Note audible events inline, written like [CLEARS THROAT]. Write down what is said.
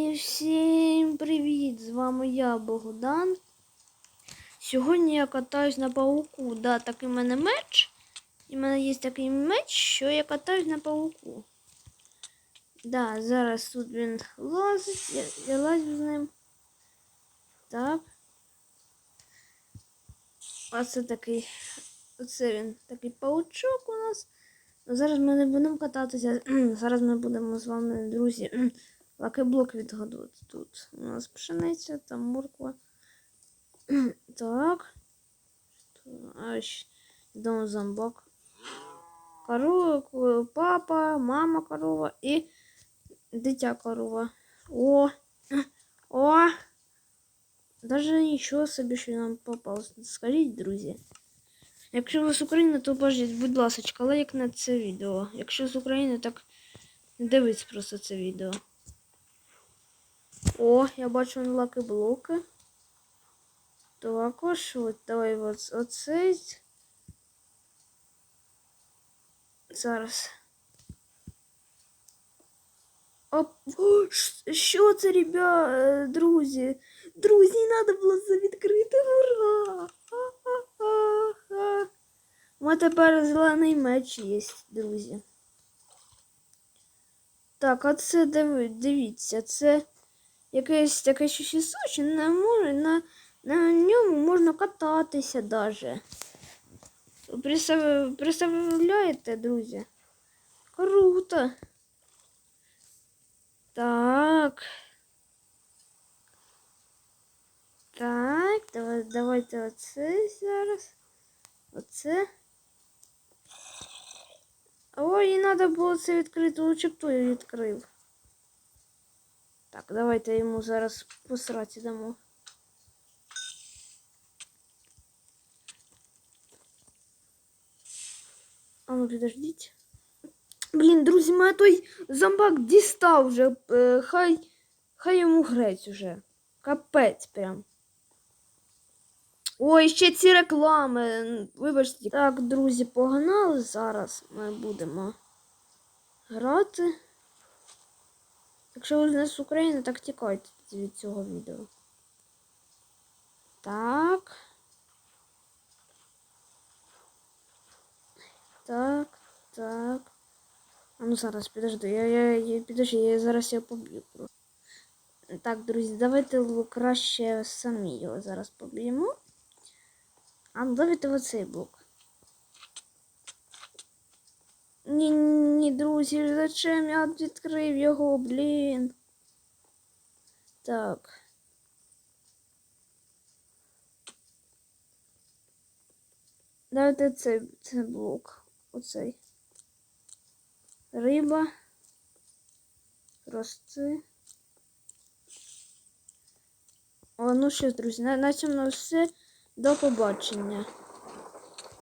І всім привіт! З вами я, Богдан. Сьогодні я катаюсь на пауку. Да, такий в мене меч. І в мене є такий меч, що я катаюсь на пауку. Да, зараз тут він лазить, я, я лазю з ним. Так. Оце такий. Оце він такий паучок у нас. Ну, Зараз ми не будемо кататися. [CLEARS THROAT] Зараз ми будемо з вами, друзі, лакеблок відгадувати. Тут у нас пшениця, там морква. [CLEARS THROAT] Так. Аж йдемо зомбак. Корова, папа, мама корова і дитя корова. О! [CLEARS THROAT] О! Даже нічого собі, що нам попалось. Скажіть, друзі. Якщо ви з України, то бажіть, будь ласка, лайк на це відео. Якщо з України, так дивіться просто це відео. О, я бачу лаки блоки. Також, от давай от, оцей. Зараз. Оп. О, ш- що це, ребя, е, друзі? Друзі, треба було це відкрити. Ура! Ха-ха-ха-ха. У мене тепер зелений меч є, друзі. Так, а це диви, дивіться, це Якесь таке щось що не може, на, на ньому можна кататися даже. Представляєте, друзі? Круто. Так. Так, давай, давайте оце зараз. Оце. Ой, і треба було це відкрити, лучше б той відкрив. Так, давайте йому зараз посрати дамо. А ну підождіть. Блін, друзі, мене той зомбак дістав вже. Е, Хай, хай йому грець уже. Капець прям. Ой, ще ці реклами. Вибачте. Так, друзі, погнали. Зараз ми будемо грати. Якщо ви з України, так тікайте від цього відео. Так. Так, так. А ну зараз, підожди, я, я, я підожди, я зараз його поб'ю. Так, друзі, давайте краще самі його зараз поб'ємо. А ну давайте оцей блок. Ні, ні, друзі, зачем я відкрив його, блін. Так. Давайте цей, цей блок. Оцей. Риба. Рости. О, ну що, друзі, на, на цьому все. До побачення.